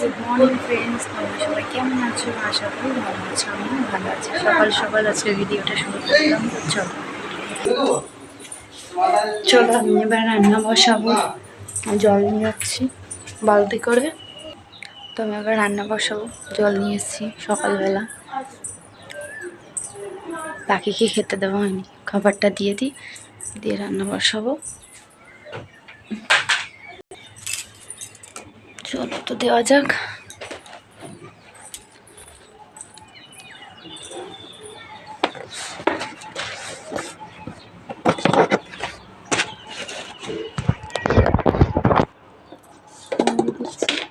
Good morning friends তোমরা সবাই কেমন আছো? আশা করি ভালো আছো ভালো আছি। সকাল সকাল আজকে ভিডিওটা শুরু করলাম। চলো। চলো, আমি এবার রান্না বসাবো। জল নিয়ে যাচ্ছি বালতি করে। তো আমি এবার রান্না বসাবো। জল নিয়ে এসেছি সকালবেলা। পাখিকে খেতে দেওয়া হয়নি। খাবারটা দিয়ে দিই, দিয়ে রান্না বসাবো। চলো তো দেওয়া যাক হয়ে গেল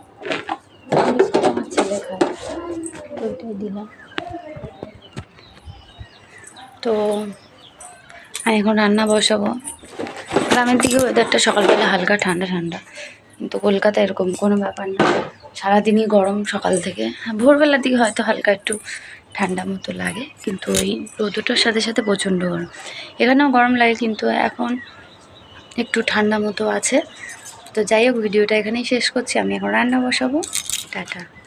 দিলাম। তো আমি এখন রান্না বসাবো। গ্রামের দিকে ওয়েদারটা সকালবেলা হালকা ঠান্ডা ঠান্ডা। কিন্তু কলকাতা এরকম কোনো ব্যাপার না। সারাদিনই গরম সকাল থেকে। হ্যাঁ, ভোরবেলার দিকে হয়তো হালকা একটু ঠান্ডা মতো লাগে কিন্তু ওই রোদটার সাথে সাথে প্রচণ্ড গরম। এখানেও গরম লাগে কিন্তু এখন একটু ঠান্ডা মতো আছে। তো যাই হোক ভিডিওটা এখানেই শেষ করছি। আমি এখন রান্না বসাবো। টাটা।